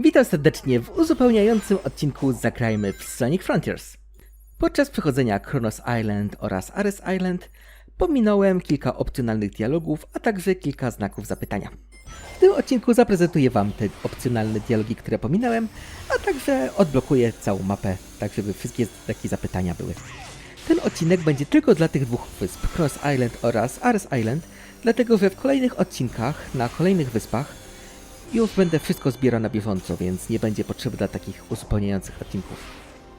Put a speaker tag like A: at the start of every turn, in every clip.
A: Witam serdecznie w uzupełniającym odcinku Zagrajmy w Sonic Frontiers. Podczas przechodzenia Kronos Island oraz Ares Island pominąłem kilka opcjonalnych dialogów, a także kilka znaków zapytania. W tym odcinku zaprezentuję Wam te opcjonalne dialogi, które pominąłem, a także odblokuję całą mapę, tak żeby wszystkie takie zapytania były. Ten odcinek będzie tylko dla tych dwóch wysp, Cross Island oraz Ares Island, dlatego że w kolejnych odcinkach na kolejnych wyspach już będę wszystko zbierał na bieżąco, więc nie będzie potrzeby dla takich uzupełniających odcinków.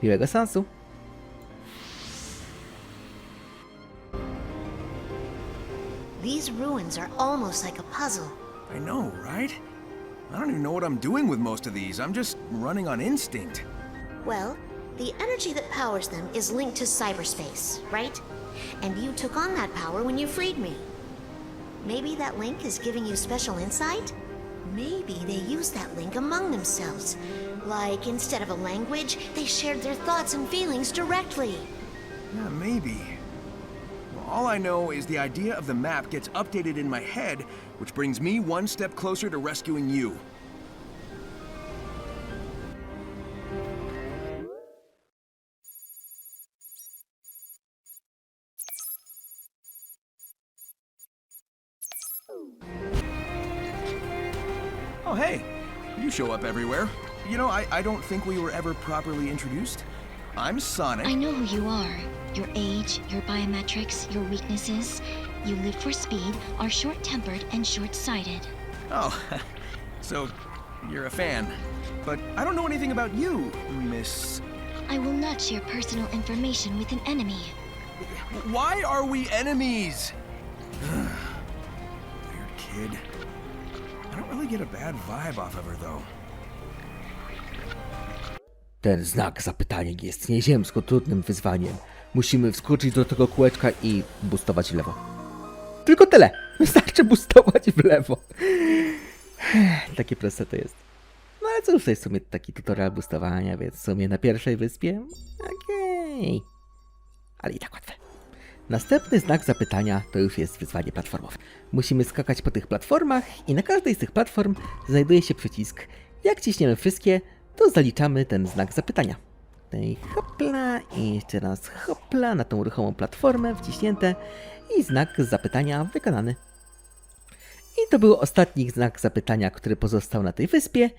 A: Miłego sensu!
B: These ruins are almost like a puzzle.
C: I know, right? I don't even know what I'm doing with most of these. I'm just running on instinct.
B: Well, the energy that powers them is linked to cyberspace, right? And you took on that power when you freed me. Maybe that link is giving you special insight? Maybe they used that link among themselves. Like, instead of a language, they shared their thoughts and feelings directly.
C: Yeah, maybe. Well, all I know is the idea of the map gets updated in my head, which brings me one step closer to rescuing you. Hey. You show up everywhere. You know, I, I don't think we were ever properly introduced. I'm Sonic.
D: I know who you are. Your age, your biometrics, your weaknesses. You live for speed, are short tempered, and short sighted.
C: Oh, so you're a fan. But I don't know anything about you, Miss.
D: I will not share personal information with an enemy.
C: Why are we enemies? Weird kid. Get a bad vibe off of her, though.
A: Ten znak zapytania jest nieziemsko trudnym wyzwaniem. Musimy wskoczyć do tego kółeczka i boostować w lewo. Tylko tyle! Wystarczy boostować w lewo. Takie proste to jest. No ale cóż, to jest w sumie taki tutorial boostowania, więc w sumie na pierwszej wyspie? Okej. Ale i tak łatwe. Następny znak zapytania to już jest wyzwanie platformowe. Musimy skakać po tych platformach i na każdej z tych platform znajduje się przycisk. Jak ciśniemy wszystkie, to zaliczamy ten znak zapytania. Tutaj hopla i jeszcze raz hopla na tą ruchomą platformę wciśnięte i znak zapytania wykonany. I to był ostatni znak zapytania, który pozostał na tej wyspie,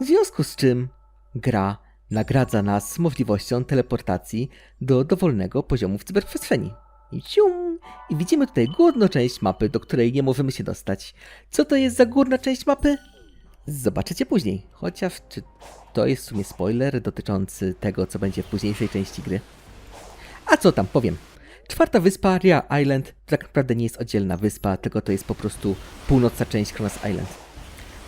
A: w związku z czym gra nagradza nas możliwością teleportacji do dowolnego poziomu w cyberprzestrzeni. I! I widzimy tutaj górną część mapy, do której nie możemy się dostać. Co to jest za górna część mapy? Zobaczycie później. Chociaż czy to jest w sumie spoiler dotyczący tego, co będzie w późniejszej części gry? A co tam, powiem. Czwarta wyspa, Ria Island, tak naprawdę nie jest oddzielna wyspa, tylko to jest po prostu północna część Kronos Island.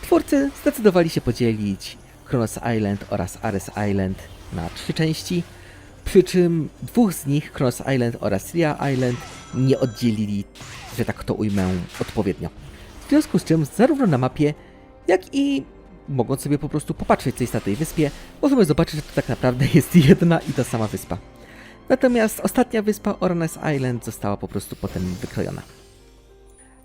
A: Twórcy zdecydowali się podzielić Kronos Island oraz Ares Island na trzy części, przy czym dwóch z nich, Kronos Island oraz Ria Island, nie oddzielili, że tak to ujmę, odpowiednio. W związku z czym zarówno na mapie, jak i mogąc sobie po prostu popatrzeć, co jest na tej wyspie, możemy zobaczyć, że to tak naprawdę jest jedna i ta sama wyspa. Natomiast ostatnia wyspa, Ornes Island, została po prostu potem wykrojona.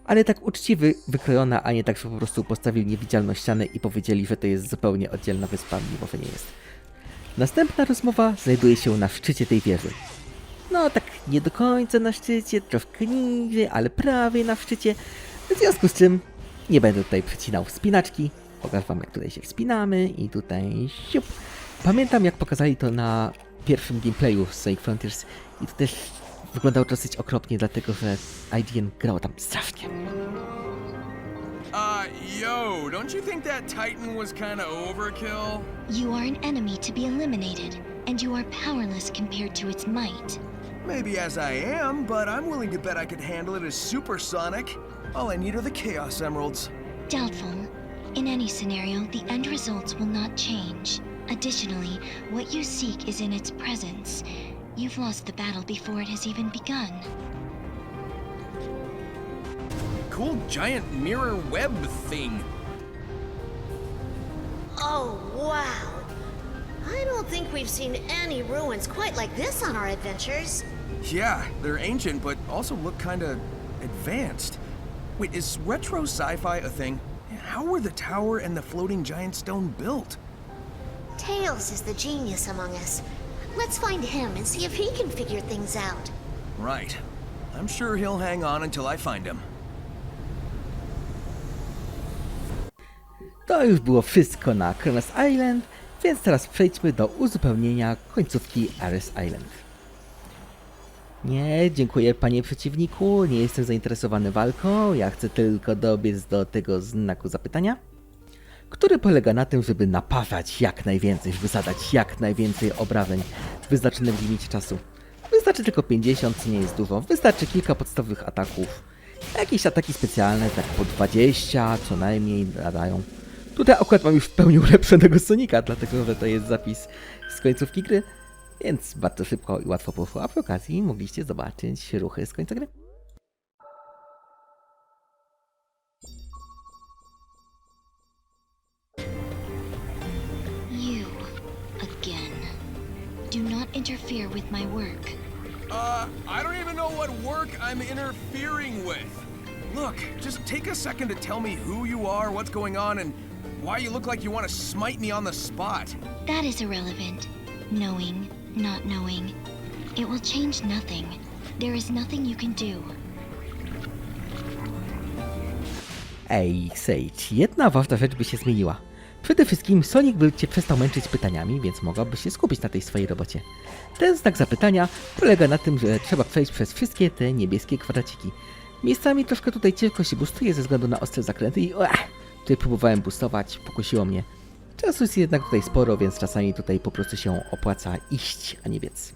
A: Ale tak uczciwy wykrojona, a nie tak, że po prostu postawili niewidzialną ścianę i powiedzieli, że to jest zupełnie oddzielna wyspa, mimo że nie jest. Następna rozmowa znajduje się na szczycie tej wieży. No tak nie do końca na szczycie, troszkę niżej, ale prawie na szczycie. W związku z czym nie będę tutaj przecinał wspinaczki. Pokażę wam jak tutaj się wspinamy i tutaj siup. Pamiętam jak pokazali to na pierwszym gameplayu z Sonic Frontiers i to też wyglądało dosyć okropnie, dlatego że IGN grało tam strasznie.
C: Uh, yo, don't you think that Titan was kinda overkill?
D: You are an enemy to be eliminated, and you are powerless compared to its might.
C: Maybe as I am, but I'm willing to bet I could handle it as supersonic. All I need are the Chaos Emeralds.
D: Doubtful. In any scenario, the end results will not change. Additionally, what you seek is in its presence. You've lost the battle before it has even begun.
C: Cool giant mirror web thing.
B: Oh, wow. I don't think we've seen any ruins quite like this on our adventures.
C: Yeah, they're ancient, but also look kinda advanced. Wait, is retro sci fi a thing? How were the tower and the floating giant stone built?
B: Tails is the genius among us. Let's find him and see if he can figure things out.
C: Right. I'm sure he'll hang on until I find him.
A: To już było wszystko na Kronos Island, więc teraz przejdźmy do uzupełnienia końcówki Ares Island. Nie, dziękuję panie przeciwniku, nie jestem zainteresowany walką, ja chcę tylko dobiec do tego znaku zapytania, który polega na tym, żeby naparzać jak najwięcej, wysadzać jak najwięcej obrażeń w wyznaczonym limicie czasu. Wystarczy tylko 50, co nie jest dużo, wystarczy kilka podstawowych ataków, jakieś ataki specjalne, tak po 20 co najmniej nadają. Tutaj akurat mam już w pełni ulepszonego Sonika, dlatego że to jest zapis z końcówki gry, więc bardzo szybko i łatwo poszło, a przy okazji mogliście zobaczyć ruchy z końca gry.
D: You, again. Do not interfere with my work.
C: Uh, I don't even know what work I'm interfering with. Look, just take a second to tell me who you are, what's going on, and why you look like you want to smite me on the spot.
D: That is irrelevant. Knowing, not knowing. It will change nothing. There is nothing you can do.
A: Ej, Sage, jedna ważna rzecz by się zmieniła. Przede wszystkim Sonic by cię przestał męczyć pytaniami, więc mogłabyś się skupić na tej swojej robocie. Ten znak zapytania polega na tym, że trzeba przejść przez wszystkie te niebieskie kwadraciki. Miejscami troszkę tutaj ciężko się boostuje ze względu na ostre zakręty i ech, tutaj próbowałem boostować, pokusiło mnie. Czasu jest jednak tutaj sporo, więc czasami tutaj po prostu się opłaca iść, a nie biec.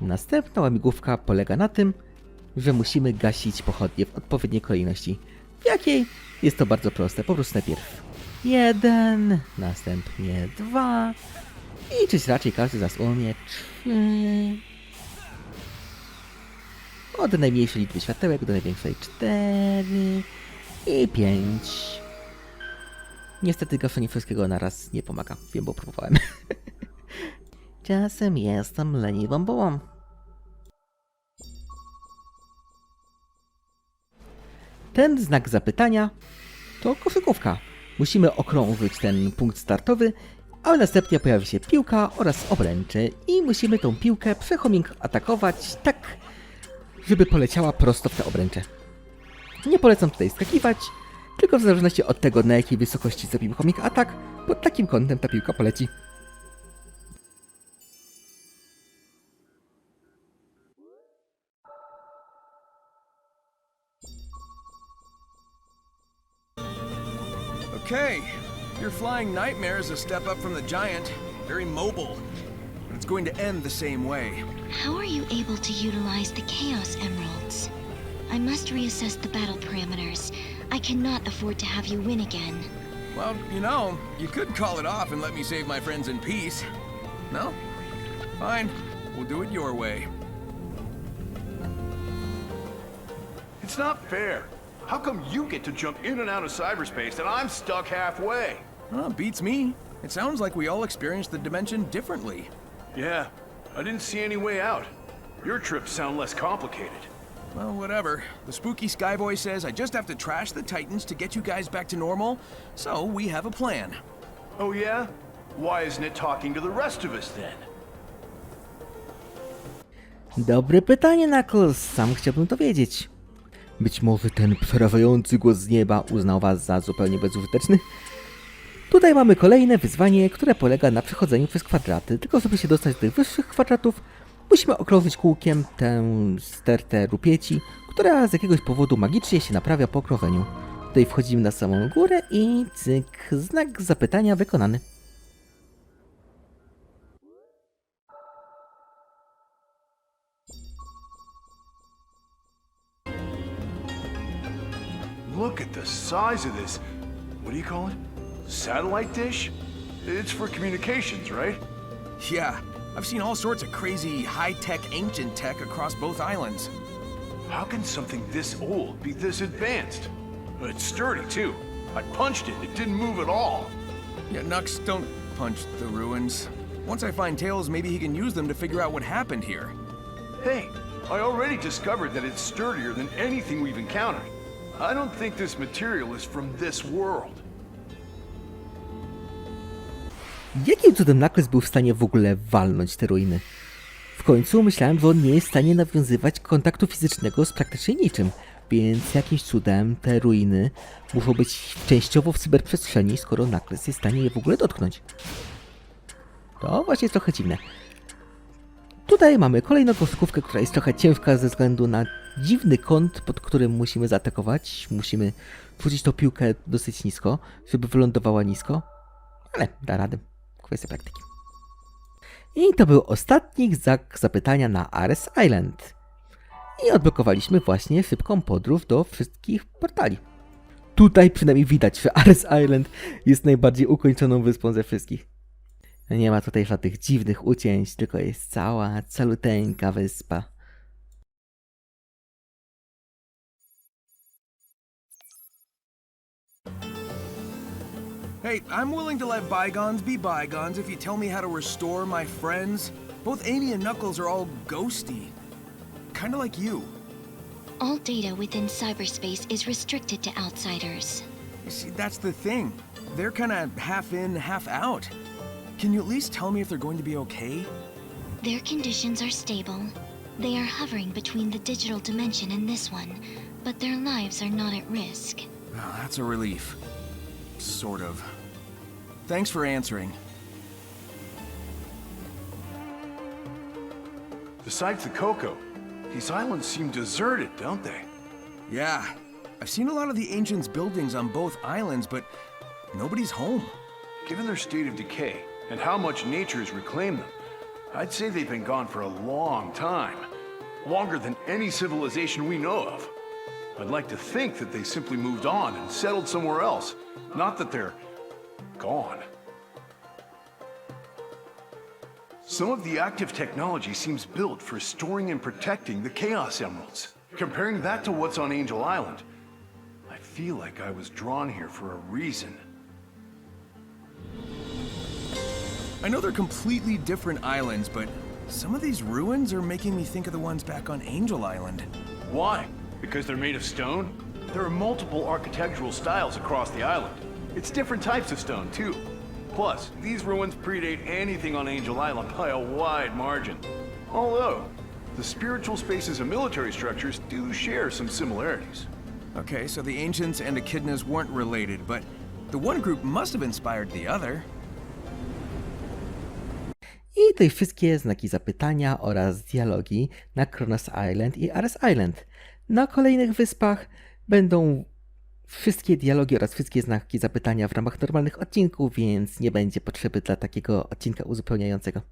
A: Następna łamigłówka polega na tym, że musimy gasić pochodnie w odpowiedniej kolejności. W jakiej? Jest to bardzo proste. Po prostu najpierw jeden, następnie dwa i czyś raczej każdy z nas umie trzy. Od najmniejszej liczby światełek do największej cztery i pięć. Niestety gaszenie wszystkiego naraz nie pomaga. Wiem, bo próbowałem. Czasem jestem leniwą bułą. Ten znak zapytania to koszykówka. Musimy okrążyć ten punkt startowy, a następnie pojawi się piłka oraz obręcze i musimy tą piłkę przechoming atakować tak, żeby poleciała prosto w te obręcze. Nie polecam tutaj skakiwać, tylko w zależności od tego, na jakiej wysokości zrobimy homing atak, pod takim kątem ta piłka poleci.
C: Okay, flying nightmare is a step up from the giant. Very mobile. But it's going to end the same way.
D: How are you able to utilize the Chaos Emeralds? I must reassess the battle parameters. I cannot afford to have you win again.
C: Well, you know, you could call it off and let me save my friends in peace. No? Fine. We'll do it your way.
E: It's not fair. How come you get to jump in and out of cyberspace and I'm stuck halfway?
C: Well, beats me. It sounds like we all experience the dimension differently.
E: Yeah, I didn't see any way out. Your trips sound less complicated.
C: Well, whatever. The spooky Skyboy says I just have to trash the Titans to get you guys back to normal, so we have a plan.
E: Oh yeah? Why isn't it talking to the rest of us then?
A: Dobre pytanie, Knuckles. Sam chciałbym to wiedzieć. Być może ten przerażający głos z nieba uznał was za zupełnie bezużyteczny? Tutaj mamy kolejne wyzwanie, które polega na przechodzeniu przez kwadraty. Tylko żeby się dostać do tych wyższych kwadratów, musimy okrążyć kółkiem tę stertę rupieci, która z jakiegoś powodu magicznie się naprawia po okrążeniu. Tutaj wchodzimy na samą górę i cyk, znak zapytania wykonany.
E: Look at the size of this. What do you call it? Satellite dish? It's for communications, right?
C: Yeah, I've seen all sorts of crazy high-tech ancient tech across both islands.
E: How can something this old be this advanced? It's sturdy, too. I punched it, it didn't move at all.
C: Yeah, Nux, don't punch the ruins. Once I find Tails, maybe he can use them to figure out what happened here.
E: Hey, I already discovered that it's sturdier than anything we've encountered. I don't think this material is from this world.
A: Jakim cudem Knuckles był w stanie w ogóle walnąć te ruiny? W końcu myślałem, że on nie jest w stanie nawiązywać kontaktu fizycznego z praktycznie niczym, więc jakimś cudem te ruiny muszą być częściowo w cyberprzestrzeni, skoro Knuckles jest w stanie je w ogóle dotknąć. To właśnie jest trochę dziwne. Tutaj mamy kolejną kostkówkę, która jest trochę ciężka ze względu na dziwny kąt, pod którym musimy zaatakować. Musimy wrzucić tą piłkę dosyć nisko, żeby wylądowała nisko, ale da radę. Kwestia praktyki. I to był ostatni znak zapytania na Ares Island. I odblokowaliśmy właśnie szybką podróż do wszystkich portali. Tutaj przynajmniej widać, że Ares Island jest najbardziej ukończoną wyspą ze wszystkich. Nie ma tutaj żadnych dziwnych ucięć, tylko jest cała, caluteńka wyspa.
C: Hey, I'm willing to let bygones be bygones if you tell me how to restore my friends. Both Amy and Knuckles are all ghosty. Kinda like you.
D: All data within cyberspace is restricted to outsiders.
C: You see, that's the thing. They're kinda half in, half out. Can you at least tell me if they're going to be okay?
D: Their conditions are stable. They are hovering between the digital dimension and this one, but their lives are not at risk.
C: Oh, that's a relief. Sort of. Thanks for answering.
E: Besides the cocoa, these islands seem deserted, don't they?
C: Yeah, I've seen a lot of the Ancients' buildings on both islands, but nobody's home.
E: Given their state of decay and how much nature has reclaimed them, I'd say they've been gone for a long time. Longer than any civilization we know of. I'd like to think that they simply moved on and settled somewhere else. Not that they're gone. Some of the active technology seems built for storing and protecting the Chaos Emeralds. Comparing that to what's on Angel Island, I feel like I was drawn here for a reason.
C: I know they're completely different islands, but some of these ruins are making me think of the ones back on Angel Island.
E: Why? Because they're made of stone? There are multiple architectural styles across the island. It's different types of stone, too. Plus, these ruins predate anything on Angel Island by a wide margin. Although, the spiritual spaces and military structures do share some similarities.
C: Okay, so the Ancients and Echidnas weren't related, but the one group must have inspired the other.
A: I tutaj wszystkie znaki zapytania oraz dialogi na Kronos Island i Ares Island. Na kolejnych wyspach będą wszystkie dialogi oraz wszystkie znaki zapytania w ramach normalnych odcinków, więc nie będzie potrzeby dla takiego odcinka uzupełniającego.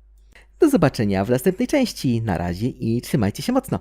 A: Do zobaczenia w następnej części. Na razie i trzymajcie się mocno.